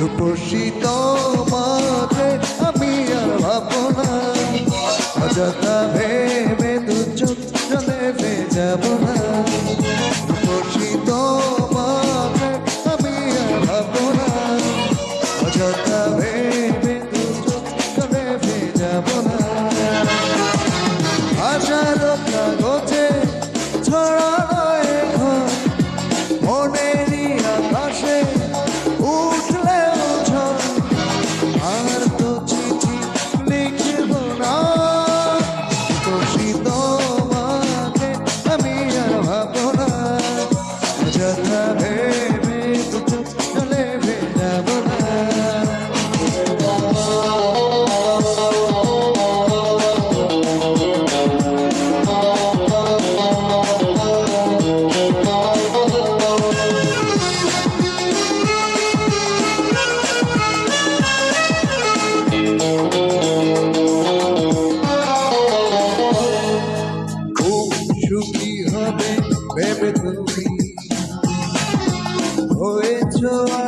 রূপসী তোমাকে আমি আর ভাবনা já tá. control.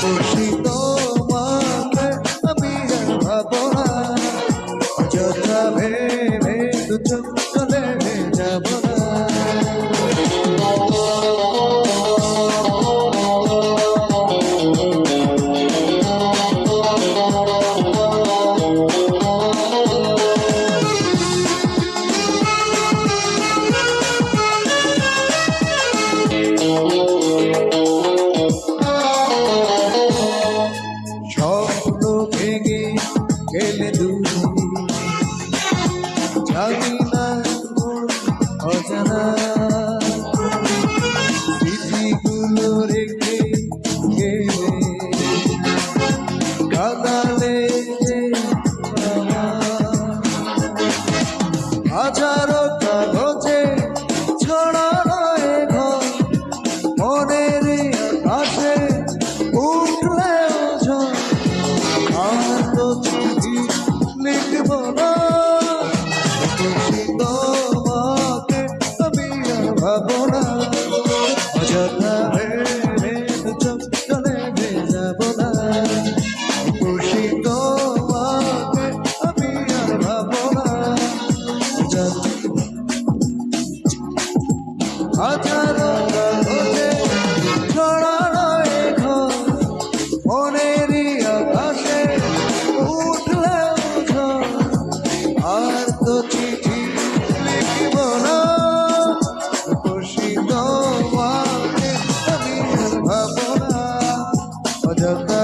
Hoje ভাবি না অজানা। স্মৃতিগুলো রেখে গেলে কাদালে হাজারো হাজারো কাগজে ছড়ানো এখন মনেরই আকাশে উঠলে আর তো চিঠি লিখব না খুশি তোমাকে আমি ভাবনা অযথা